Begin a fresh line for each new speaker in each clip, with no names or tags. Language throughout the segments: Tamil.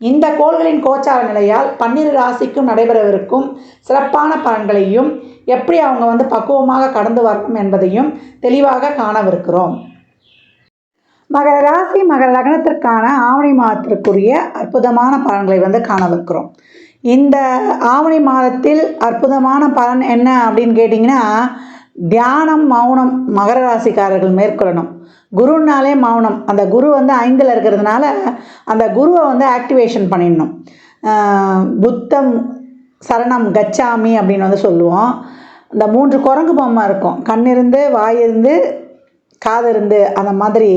இந்த கோள்களின் கோச்சார நிலையால் பன்னிரு ராசிக்கும் நடைபெறவிருக்கும் சிறப்பான பலன்களையும் எப்படி அவங்க வந்து பக்குவமாக கடந்து வரணும் என்பதையும் தெளிவாக காணவிருக்கிறோம். மகர ராசி மகர லக்னத்திற்கான ஆவணி மாதத்திற்குரிய அற்புதமான பலன்களை வந்து காணவிருக்கிறோம். இந்த ஆவணி மாதத்தில் அற்புதமான பலன் என்ன அப்படின்னு கேட்டிங்கன்னா தியானம் மௌனம் மகர ராசிக்காரர்கள் மேற்கொள்ளணும். குருனாலே மௌனம். அந்த குரு வந்து ஐந்தில் இருக்கிறதுனால அந்த குருவை வந்து ஆக்டிவேஷன் பண்ணிடணும். புத்தம் சரணம் கச்சாமி அப்படின்னு வந்து சொல்லுவோம். இந்த மூன்று குரங்கு பொம்மை இருக்கும். கண்ணிருந்து வாயிருந்து காதிருந்து அந்த மாதிரி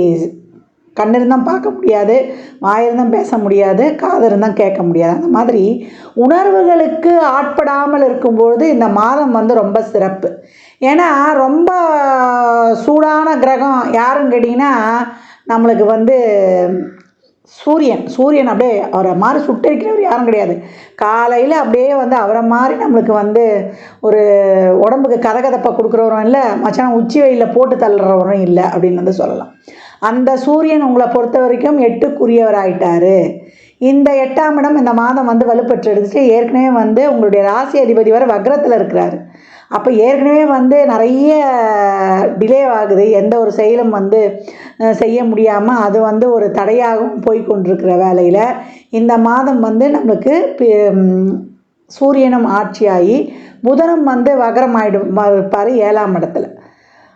கண்ணிருந்தும் பார்க்க முடியாது வாயிருந்தும் பேச முடியாது காதிருந்தும் கேட்க முடியாது. அந்த மாதிரி உணர்வுகளுக்கு ஆட்படாமல் இருக்கும்பொழுது இந்த மாதம் வந்து ரொம்ப சிறப்பு. ஏன்னா ரொம்ப சூடான கிரகம் யாருன்னு கேட்டிங்கன்னா நம்மளுக்கு வந்து சூரியன். சூரியன் அப்படியே அவரை மாதிரி சுட்டரிக்கிறவர் யாரும் கிடையாது. காலையில் அப்படியே வந்து அவரை மாதிரி நம்மளுக்கு வந்து ஒரு உடம்புக்கு கதகதப்பை கொடுக்குறவரும் இல்லை மச்சான் உச்சி வெயிலில் போட்டு தள்ளுறவரும் இல்லை அப்படின்னு வந்து சொல்லலாம். அந்த சூரியன் உங்களை பொறுத்த வரைக்கும் எட்டுக்குரியவர் ஆயிட்டாரு இந்த எட்டாம் இடம் இந்த மாதம் வந்து வலுப்பெற்று எடுத்துட்டு ஏற்கனவே வந்து உங்களுடைய ராசி அதிபதி வர வக்ரத்தில் இருக்கிறாரு. அப்போ ஏற்கனவே வந்து நிறைய டிலே ஆகுது. எந்த ஒரு செயலும் வந்து செய்ய முடியாமல் அது வந்து ஒரு தடையாகவும் போய் கொண்டிருக்கிற வேலையில் இந்த மாதம் வந்து நம்மளுக்கு சூரியனும் ஆட்சியாகி புதனும் வந்து வகரம் ஆகிடும் இருப்பார் ஏழாம் இடத்துல.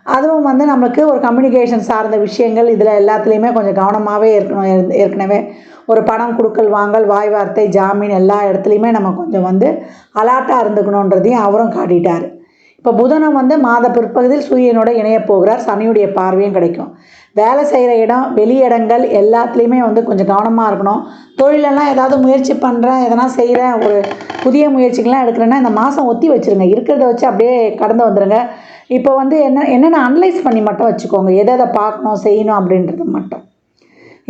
அதுவும் வந்து நம்மளுக்கு ஒரு கம்யூனிகேஷன் சார்ந்த விஷயங்கள் இதில் எல்லாத்துலேயுமே கொஞ்சம் கவனமாகவே இருக்கணும். ஏற்கனவே ஒரு பணம் கொடுக்கல் வாங்கல் வாய் வார்த்தை ஜாமீன் எல்லா இடத்துலையுமே நம்ம கொஞ்சம் வந்து அலாட்டாக இருந்துக்கணுன்றதையும் அவரும் காட்டிட்டார். இப்போ புதனம் வந்து மாத பிற்பகுதியில் சூரியனோட இணையப் போகிறார். சனியுடைய பார்வையும் கிடைக்கும். வேலை செய்கிற இடம் வெளி இடங்கள் எல்லாத்துலேயுமே வந்து கொஞ்சம் கவனமாக இருக்கணும். தொழிலெல்லாம் ஏதாவது முயற்சி பண்ணுறேன் எதனா செய்கிறேன் ஒரு புதிய முயற்சிகள்லாம் எடுக்கிறேன்னா இந்த மாதம் ஒத்தி வச்சுருங்க. இருக்கிறத வச்சு அப்படியே கடந்து வந்துடுங்க இப்போ வந்து என்ன என்னென்ன அனலைஸ் பண்ணி மட்டும் வச்சுக்கோங்க. எதை எதை பார்க்கணும் செய்யணும் அப்படின்றது மட்டும்.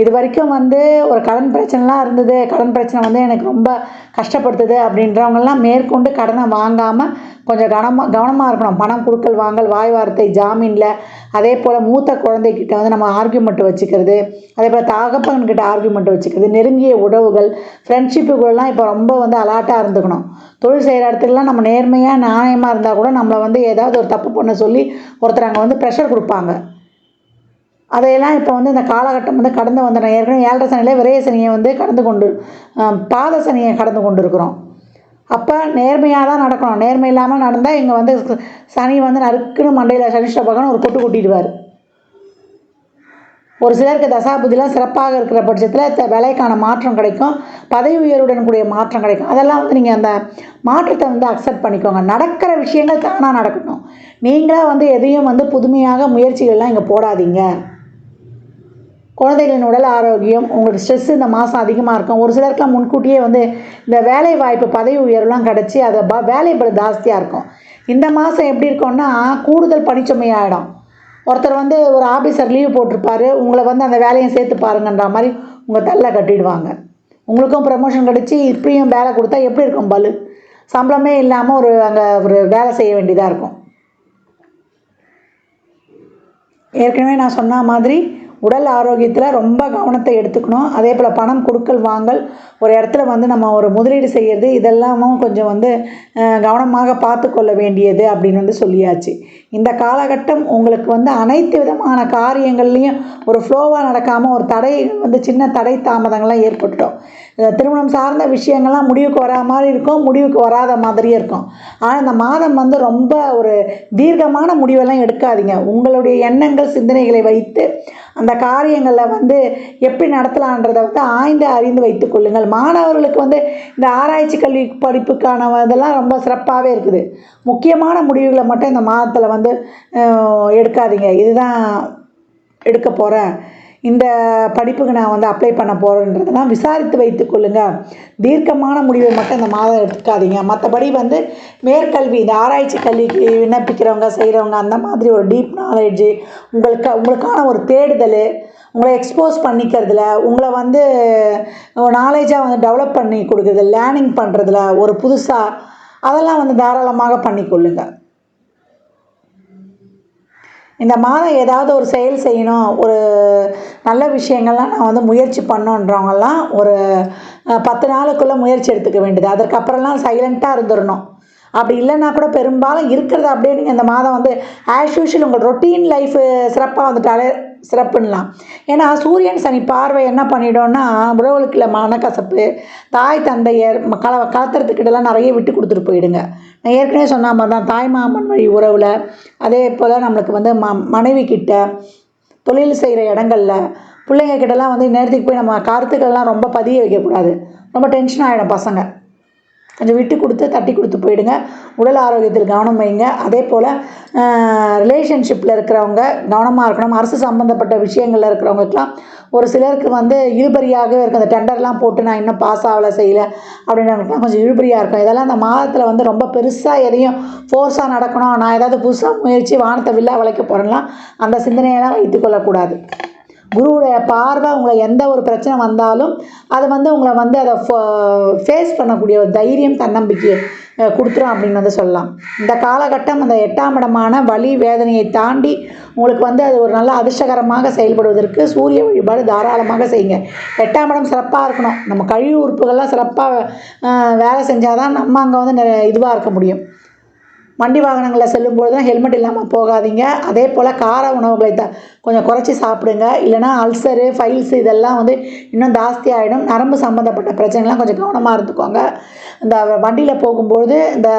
இது வரைக்கும் வந்து ஒரு கடன் பிரச்சனைலாம் இருந்தது. கடன் பிரச்சனை வந்து எனக்கு ரொம்ப கஷ்டப்படுத்துது அப்படின்றவங்கெல்லாம் மேற்கொண்டு கடனை வாங்காமல் கொஞ்சம் கவனமாக கவனமாக இருக்கணும். பணம் கொடுக்கல் வாங்கல் வாய் வார்த்தை ஜாமீனில். அதே போல் மூத்த குழந்தைக்கிட்ட வந்து நம்ம ஆர்கியூமெண்ட் வச்சுக்கிறது. அதே போல் தகப்பன்கிட்ட ஆர்கியூமெண்ட் வச்சுக்கிறது. நெருங்கிய உறவுகள் ஃப்ரெண்ட்ஷிப்புகள்லாம் இப்போ ரொம்ப வந்து அலாட்டாக இருந்துக்கணும். தொழில் செய்கிற இடத்துலலாம் நம்ம நேர்மையாக நாணயமாக இருந்தால் கூட நம்மளை வந்து ஏதாவது ஒரு தப்பு பண்ண சொல்லி ஒருத்தர் அங்கே வந்து ப்ரெஷர் கொடுப்பாங்க. அதையெல்லாம் இப்போ வந்து இந்த காலகட்டம் வந்து கடந்து வந்துடும் ஏற்கனவே ஏழரை சனியில் விரைய சனியை வந்து கடந்து கொண்டு பாத சனியை கடந்து கொண்டு இருக்கிறோம் அப்போ நேர்மையாக தான் நடக்கணும். நேர்மை இல்லாமல் நடந்தால் இங்கே வந்து சனி வந்து நறுக்குன்னு மண்டையில் சனிஷ்ட பகவான் ஒரு கொட்டு கொட்டிடுவார். ஒரு சிலருக்கு தசாபுதிலாம் சிறப்பாக இருக்கிற பட்சத்தில் த- மாற்றம் கிடைக்கும். பதவி உயர்வுடன் கூடிய மாற்றம் கிடைக்கும். அதெல்லாம் வந்து நீங்கள் அந்த மாற்றத்தை வந்து அக்செப்ட் பண்ணிக்கோங்க. நடக்கிற விஷயங்கள் தானாக நடக்கணும். நீங்களாக வந்து எதையும் வந்து புதுமையாக முயற்சிகள்லாம் இங்கே போடாதீங்க. குழந்தைகளின் உடல் ஆரோக்கியம் உங்களுக்கு ஸ்ட்ரெஸ் இந்த மாதம் அதிகமாக இருக்கும். ஒரு சிலருக்குலாம் முன்கூட்டியே வந்து இந்த வேலை வாய்ப்பு பதவி உயர்வுலாம் கிடச்சி அதை ப வேலை பளு ஜாஸ்தியாக இருக்கும். இந்த மாதம் எப்படி இருக்கும்னா கூடுதல் பணிச்சுமையாயிடும் ஒருத்தர் வந்து ஒரு ஆஃபீஸர் லீவ் போட்டிருப்பாரு. உங்களை வந்து அந்த வேலையை சேர்த்து பாருங்கன்ற மாதிரி உங்கள் தள்ள கட்டிடுவாங்க. உங்களுக்கும் ப்ரமோஷன் கிடச்சி இப்படியும் வேலை கொடுத்தா எப்படி இருக்கும் பலு சம்பளமே இல்லாமல் ஒரு அங்கே ஒரு வேலை செய்ய வேண்டியதாக இருக்கும். ஏற்கனவே நான் சொன்ன மாதிரி உடல் ஆரோக்கியத்தில் ரொம்ப கவனத்தை எடுத்துக்கணும். அதே போல் பணம் கொடுக்கல் வாங்கல் ஒரு இடத்துல வந்து நம்ம ஒரு முதலீடு செய்கிறது இதெல்லாமும் கொஞ்சம் வந்து கவனமாக பார்த்து கொள்ள வேண்டியது அப்படின்னு வந்து சொல்லியாச்சு. இந்த காலகட்டம் உங்களுக்கு வந்து அனைத்து விதமான காரியங்கள்லேயும் ஒரு ஃப்ளோவாக நடக்காமல் ஒரு தடை வந்து சின்ன தடை தாமதங்கள்லாம் ஏற்பட்டுட்டோம். திருமணம் சார்ந்த விஷயங்கள்லாம் முடிவுக்கு வரா மாதிரி இருக்கும் முடிவுக்கு வராத மாதிரியே இருக்கும். ஆனால் இந்த மாதம் வந்து ரொம்ப ஒரு தீர்க்கமான முடிவெல்லாம் எடுக்காதீங்க. உங்களுடைய எண்ணங்கள் சிந்தனைகளை வைத்து அந்த காரியங்களில் வந்து எப்படி நடத்தலான்றதை வந்து ஆய்ந்து அறிந்து வைத்துக் கொள்ளுங்கள். மாணவர்களுக்கு வந்து இந்த ஆராய்ச்சி கல்வி படிப்புக்கான இதெல்லாம் ரொம்ப சிறப்பாகவே இருக்குது. முக்கியமான முடிவுகளை மட்டும் இந்த மாதத்தில் வந்து எடுக்காதீங்க. இதுதான் எடுக்க போகிறேன் இந்த படிப்புக்கு நான் வந்து அப்ளை பண்ண போகிறேன்றதெல்லாம் விசாரித்து வைத்துக்கொள்ளுங்க தீர்க்கமான முடிவை மட்டும் இந்த மாதம் எடுக்காதீங்க மற்றபடி வந்து மேற்கல்வி இந்த ஆராய்ச்சி கல்விக்கு விண்ணப்பிக்கிறவங்க செய்கிறவங்க அந்த மாதிரி ஒரு டீப் நாலேஜு உங்களுக்கு உங்களுக்கான ஒரு தேடுதல் உங்களை எக்ஸ்போஸ் பண்ணிக்கிறதுல உங்களை வந்து நாலேஜாக வந்து டெவலப் பண்ணி கொடுக்குறது லேர்னிங் பண்ணுறதுல ஒரு புதுசாக அதெல்லாம் வந்து தாராளமாக பண்ணிக்கொள்ளுங்க இந்த மாதம் ஏதாவது ஒரு செயல் செய்யணும் ஒரு நல்ல விஷயங்கள்லாம் நான் வந்து முயற்சி பண்ணோன்றவங்கெல்லாம் ஒரு பத்து நாளுக்குள்ளே முயற்சி எடுத்துக்க வேண்டியது. அதற்கப்புறம்லாம் சைலண்ட்டாக இருந்துடணும் அப்படி இல்லைன்னா கூட பெரும்பாலும் இருக்கிறத அப்படியே நீங்கள் இந்த மாதம் வந்து ஆஸ் யூஷுவல் உங்கள் ரொட்டீன் லைஃபு சிறப்பாக வந்துட்டாலே சிறப்புன்னலாம். ஏன்னா சூரியன் சனி பார்வை என்ன பண்ணிடும்னா உறவுகளுக்குள்ள மனக்கசப்பு தாய் தந்தையர் கல கலத்துறதுக்கிட்டலாம் நிறைய விட்டு கொடுத்துட்டு போயிடுங்க. நான் ஏற்கனவே சொன்ன மாதிரி தான் தாய் மாமன் வழி உறவில் அதே போல் நம்மளுக்கு வந்து ம மனைவி கிட்ட தொழில் செய்கிற இடங்கள்ல பிள்ளைங்க கிட்டலாம் வந்து நேரத்துக்கு போய் நம்ம கருத்துக்கள்லாம் ரொம்ப பதிய வைக்கக்கூடாது. ரொம்ப டென்ஷன் ஆகிடும் பசங்க. கொஞ்சம் விட்டு கொடுத்து தட்டி கொடுத்து போயிடுங்க. உடல் ஆரோக்கியத்தில் கவனம் வைங்க. அதே போல் ரிலேஷன்ஷிப்பில் இருக்கிறவங்க கவனமாக இருக்கணும். அரசு சம்மந்தப்பட்ட விஷயங்களில் இருக்கிறவங்களுக்குலாம் ஒரு சிலருக்கு வந்து இழுபறியாகவே இருக்கும். அந்த டெண்டர்லாம் போட்டு நான் இன்னும் பாஸ் ஆகலை செய்யலை அப்படின்றவங்களுக்குலாம் கொஞ்சம் இழுபறியாக இருக்கும். இதெல்லாம் அந்த மாதத்தில் வந்து ரொம்ப பெருசாக எதையும் ஃபோர்ஸாக நடக்கணும். நான் ஏதாவது புதுசாக முயற்சி வானத்தை வில்லா வளைக்க போகிறேன்லாம் அந்த சிந்தனையெல்லாம் வைத்துக்கொள்ளக்கூடாது குருவுடைய பார்வை உங்களை எந்த ஒரு பிரச்சனை வந்தாலும் அதை வந்து உங்களை வந்து அதை ஃபேஸ் பண்ணக்கூடிய ஒரு தைரியம் தன்னம்பிக்கை கொடுத்துரும் அப்படின்னு வந்து சொல்லலாம். இந்த காலகட்டம் அந்த எட்டாம் இடமான வலி வேதனையை தாண்டி உங்களுக்கு வந்து அது ஒரு நல்ல அதிர்ஷ்டகரமாக செயல்படுவதற்கு சூரிய வழிபாடு தாராளமாக செய்யுங்க. எட்டாம் இடம் சிறப்பாக இருக்கணும். நம்ம கழிவு உறுப்புகள்லாம் சிறப்பாக வேலை செஞ்சால் தான் நம்ம அங்கே வந்து இதுவாக இருக்க முடியும். வண்டி வாகனங்களில் செல்லும்போது தான் ஹெல்மெட் இல்லாமல் போகாதீங்க. அதே போல் கார உணவுகளை த கொஞ்சம் குறைச்சி சாப்பிடுங்க. இல்லைனா அல்சரு ஃபைல்ஸ் இதெல்லாம் வந்து இன்னும் ஜாஸ்தியாகிடும் நரம்பு சம்மந்தப்பட்ட பிரச்சனைலாம் கொஞ்சம் கவனமாக இருந்துக்கோங்க. இந்த வண்டியில் போகும்போது இந்த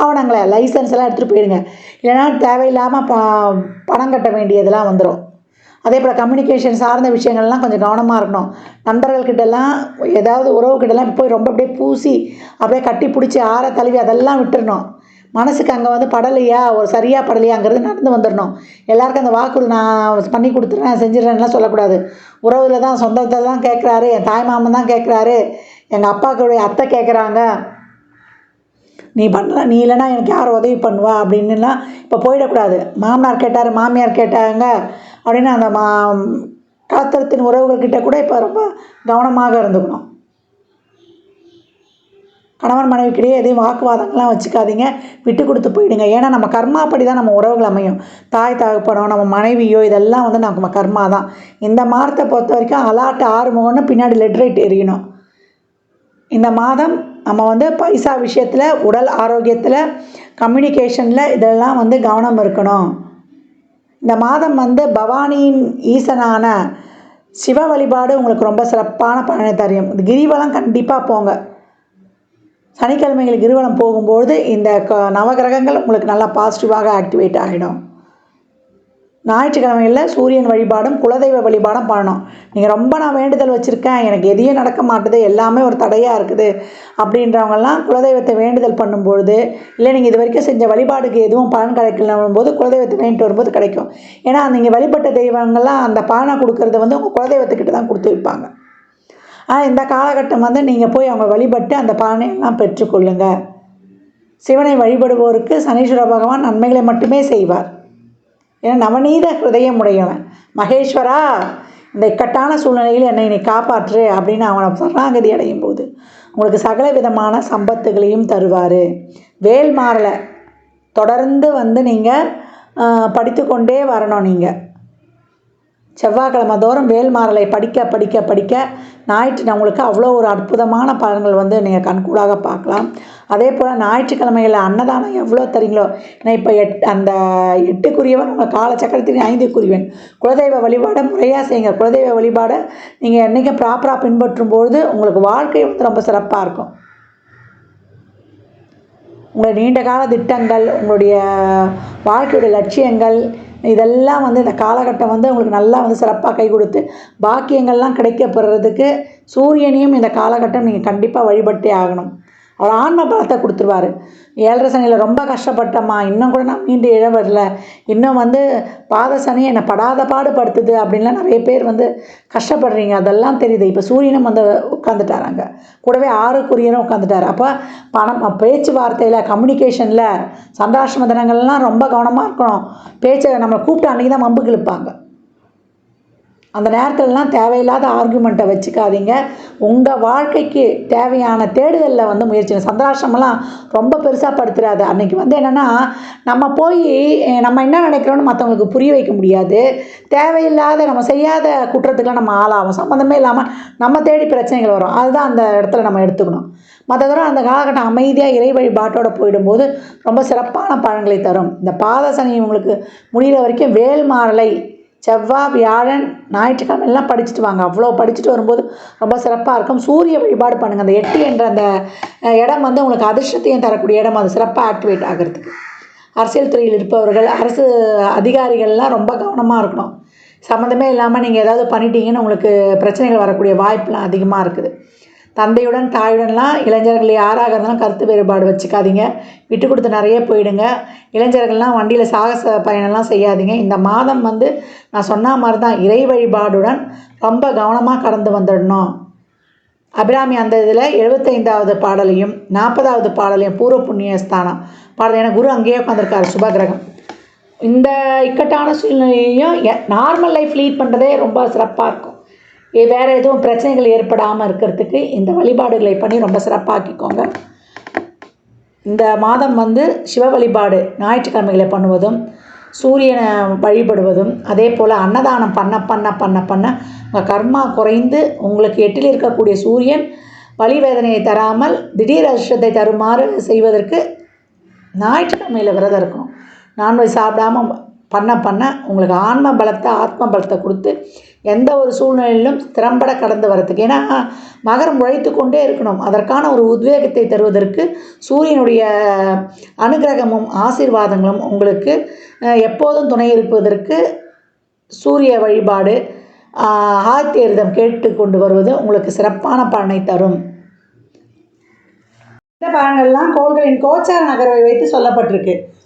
ஆவணங்களை லைசன்ஸ் எல்லாம் எடுத்துகிட்டு போயிடுங்க. இல்லைனா தேவையில்லாமல் ப பணம் கட்ட வேண்டியதெல்லாம் வந்துடும் அதே போல் கம்யூனிகேஷன் சார்ந்த விஷயங்கள்லாம் கொஞ்சம் கவனமாக இருக்கணும். நண்பர்கள்கிட்டலாம் ஏதாவது உறவுக்கிட்டலாம் போய் ரொம்ப அப்படியே பூசி அப்படியே கட்டி பிடிச்சி ஆற தழுவி அதெல்லாம் விட்டுறணும். மனசுக்கு அங்கே வந்து படலையா? ஒரு சரியாக படலையாங்கிறது நடந்து வந்துடணும் எல்லாருக்கும் அந்த வாக்குறுதி நான் பண்ணி கொடுத்துட்றேன் செஞ்சிடறேன்லாம் சொல்லக்கூடாது. உறவில் தான் சொந்தத்தை தான் கேட்குறாரு என் தாய் மாமன் தான் கேட்குறாரு எங்கள் அப்பாக்களுடைய அத்தை கேட்குறாங்க நீ பண்ணல நீ இல்லைன்னா எனக்கு யார் உதவி பண்ணுவா? அப்படின்னுலாம் இப்போ போயிடக்கூடாது. மாமனார் கேட்டார் மாமியார் கேட்டாங்க அப்படின்னு அந்த மா கலத்திரத்தின் உறவுகள்கிட்ட கூட இப்போ ரொம்ப கவனமாக இருந்துக்கணும். கணவன் மனைவிக்கிடையே எதையும் வாக்குவாதங்கள்லாம் வச்சுக்காதீங்க. விட்டு கொடுத்து போயிடுங்க. ஏன்னா நம்ம கர்மாப்படி தான் நம்ம உறவுகள் அமையும். தாய் தகப்பனோ நம்ம மனைவியோ இதெல்லாம் வந்து நம்ம கர்மா தான். இந்த மாதத்தை பொறுத்த வரைக்கும் அலாட்டு ஆறுமுகம்னு பின்னாடி லெட்ரேட் எரியணும். இந்த மாதம் நம்ம வந்து பைசா விஷயத்தில் உடல் ஆரோக்கியத்தில் கம்யூனிகேஷனில் இதெல்லாம் வந்து கவனம் இருக்கணும். இந்த மாதம் வந்து பவானியின் ஈசனான சிவ வழிபாடு உங்களுக்கு ரொம்ப சிறப்பான பலனை தரும். இந்த கிரிவலம் கண்டிப்பாக போங்க. சனிக்கிழமைகள் கிரிவலம் போகும்போது இந்த க- நவகிரகங்கள் உங்களுக்கு நல்லா பாசிட்டிவாக ஆக்டிவேட் ஆகிடும் ஞாயிற்றுக்கிழமையில் சூரியன் வழிபாடும் குலதெய்வ வழிபாடும் பண்ணணும். நீங்கள் ரொம்ப நான் வேண்டுதல் வச்சுருக்கேன் எனக்கு எதையும் நடக்க மாட்டுது எல்லாமே ஒரு தடையாக இருக்குது அப்படின்றவங்கெல்லாம் குலதெய்வத்தை வேண்டுதல் பண்ணும்பொழுது இல்லை நீங்கள் இது வரைக்கும் செஞ்ச வழிபாடுக்கு எதுவும் பலன் கிடைக்கலன்னும் போது குலதெய்வத்தை வேண்டிட்டு வரும்போது கிடைக்கும். ஏன்னா நீங்கள் வழிபட்ட தெய்வங்கள்லாம் அந்த பலனை கொடுக்கறது வந்து உங்கள் குலதெய்வத்துக்கிட்ட தான் கொடுத்து வைப்பாங்க. இந்த காலகட்டம் வந்து நீங்கள் போய் அவங்க வழிபட்டு அந்த பலனையெல்லாம் பெற்றுக்கொள்ளுங்க. சிவனை வழிபடுவோருக்கு சனீஸ்வர பகவான் நன்மைகளை மட்டுமே செய்வார். ஏன்னா நவநீத ஹிருதயம் உடையவன் மகேஸ்வரா இந்த இக்கட்டான சூழ்நிலையில் என்னை நீ காப்பாற்று அப்படின்னு அவனை சரணாகதி அடையும் போது உங்களுக்கு சகல விதமான சம்பத்துகளையும் தருவார். வேல் மாறலை தொடர்ந்து வந்து நீங்கள் படித்து கொண்டே வரணும் நீங்கள் செவ்வாய்க்கிழமை தோறும் வேல்மாறலை படிக்க படிக்க படிக்க ஞாயிற்று உங்களுக்கு அவ்வளோ ஒரு அற்புதமான பலன்கள் வந்து நீங்கள் கண்கூடாக பார்க்கலாம். அதே போல் ஞாயிற்றுக்கிழமையில் அன்னதானம் எவ்வளோ தரீங்களோ? ஏன்னா இப்போ எட் அந்த எட்டுக்குரியவன் உங்கள் ஐந்து ஐந்துக்குரியவன். குலதெய்வ வழிபாடை முறையாக செய்யுங்க. குலதெய்வ வழிபாடை நீங்கள் என்றைக்கும் ப்ராப்பராக பின்பற்றும் பொழுது உங்களுக்கு வாழ்க்கை வந்து ரொம்ப சிறப்பாக இருக்கும். உங்கள் நீண்ட கால திட்டங்கள் உங்களுடைய வாழ்க்கையுடைய லட்சியங்கள் இதெல்லாம் வந்து இந்த காலகட்டம் வந்து அவங்களுக்கு நல்லா வந்து சிறப்பாக கை கொடுத்து பாக்கியங்கள்லாம் கிடைக்கப்பெறதுக்கு சூரியனையும் இந்த காலகட்டம் நீங்கள் கண்டிப்பாக வழிபட்டே ஆகணும். அவர் ஆன்ம பலத்தை கொடுத்துருவாரு. ஏழரை சனியில் ரொம்ப கஷ்டப்பட்டம்மா இன்னும் கூட நான் மீண்டு இழ வரல. இன்னும் வந்து பாத சனி என்னை படாத பாடுபடுத்துது அப்படின்லாம் நிறைய பேர் வந்து கஷ்டப்படுறீங்க. அதெல்லாம் தெரியுது. இப்போ சூரியனும் வந்து உட்காந்துட்டாராங்க கூடவே ஆறுக்குரியனும் உட்காந்துட்டார் அப்போ பணம் பேச்சுவார்த்தையில் கம்யூனிகேஷனில் சந்தாஷ்ம தினங்கள்லாம் ரொம்ப கவனமாக இருக்கணும். பேச்சை நம்மளை கூப்பிட்டு அன்றைக்கி தான் மம்புக்கு இழுப்பாங்க. அந்த நேரத்துலலாம் தேவையில்லாத ஆர்குமெண்ட்டை வச்சுக்காதீங்க. உங்கள் வாழ்க்கைக்கு தேவையான தேடுதலில் வந்து முயற்சி சந்திராசிரமெல்லாம் ரொம்ப பெருசாக படுத்துறாது. அன்றைக்கி வந்து என்னென்னா நம்ம போய் நம்ம என்ன நினைக்கிறோன்னு மற்றவங்களுக்கு புரிய வைக்க முடியாது. தேவையில்லாத நம்ம செய்யாத குற்றத்துக்குலாம் நம்ம ஆளாகும் சம்மந்தமே இல்லாமல் நம்ம தேடி பிரச்சனைகள் வரும். அதுதான் அந்த இடத்துல நம்ம எடுத்துக்கணும். மற்ற தடவை அந்த காலகட்டம் அமைதியாக இறை வழிபாட்டோட போயிடும்போது ரொம்ப சிறப்பான பழங்களை தரும். இந்த பாதசனி உங்களுக்கு முடிகிற வரைக்கும் வேல்மாரலை செவ்வாய் வியாழன் ஞாயிற்றுக்கிழமை எல்லாம் படிச்சுட்டு வாங்க. அவ்வளோ படிச்சுட்டு வரும்போது ரொம்ப சிறப்பாக இருக்கும். சூரிய வழிபாடு பண்ணுங்கள் அந்த எட்டு என்ற அந்த இடம் வந்து உங்களுக்கு அதிர்ஷ்டத்தையும் தரக்கூடிய இடம்? அது சிறப்பாக ஆக்டிவேட் ஆகிறதுக்கு. அரசியல் துறையில் இருப்பவர்கள் அரசு அதிகாரிகள்லாம் ரொம்ப கவனமாக இருக்கணும். சம்மந்தமே இல்லாமல் நீங்கள் ஏதாவது பண்ணிட்டீங்கன்னு உங்களுக்கு பிரச்சனைகள் வரக்கூடிய வாய்ப்புலாம் அதிகமாக இருக்குது. தந்தையுடன் தாயுடன்லாம் இளைஞர்கள் யாராக இருந்தாலும் கருத்து வேறுபாடு வச்சுக்காதீங்க. விட்டு கொடுத்து நிறைய போயிடுங்க. இளைஞர்கள்லாம் வண்டியில் சாகச பயணம்லாம் செய்யாதீங்க. இந்த மாதம் வந்து நான் சொன்ன மாதிரி தான் இறை வழிபாடுடன் ரொம்ப கவனமாக கடந்து வந்துடணும். அபிராமி அந்த இதில் எழுபத்தைந்தாவது பாடலையும் நாற்பதாவது பாடலையும் பூர்வ புண்ணிய ஸ்தானம் பாடல். என குரு அங்கேயே உட்காந்துருக்காரு சுபகிரகம். இந்த இக்கட்டான சூழ்நிலையையும் நார்மல் லைஃப் லீட் பண்ணுறதே ரொம்ப சிறப்பாக இருக்கும். வேறு எதுவும் பிரச்சனைகள் ஏற்படாமல் இருக்கிறதுக்கு இந்த வழிபாடுகளை பண்ணி ரொம்ப சிறப்பாக்கிக்கோங்க. இந்த மாதம் வந்து சிவ வழிபாடு ஞாயிற்றுக்கிழமைகளை பண்ணுவதும் சூரியனை வழிபடுவதும் அதே போல் அன்னதானம் பண்ண பண்ண பண்ண பண்ண உங்கள் கர்மா குறைந்து உங்களுக்கு எட்டில் இருக்கக்கூடிய சூரியன் வழிவேதனையை தராமல் திடீர் அதிர்ஷ்டத்தை தருமாறு செய்வதற்கு ஞாயிற்றுக்கிழமையில் விரதம் இருக்கணும். நான்வெஜ் சாப்பிடாம பண்ண பண்ண உங்களுக்கு ஆன்ம பலத்தை ஆத்ம பலத்தை கொடுத்து எந்த ஒரு சூழ்நிலையிலும் திறம்பட கடந்து வரத்துக்கு ஏன்னா மகரம் உழைத்து கொண்டே இருக்கணும். அதற்கான ஒரு உத்வேகத்தை தருவதற்கு சூரியனுடைய அனுகிரகமும் ஆசீர்வாதங்களும் உங்களுக்கு எப்போதும் துணை இருப்பதற்கு சூரிய வழிபாடு ஆத்தியரிதம் கேட்டு கொண்டு வருவது உங்களுக்கு சிறப்பான பலனை தரும். இந்த பலன்கள்லாம் கோள்களின் கோச்சார நகர்வை வைத்து சொல்லப்பட்டிருக்கு.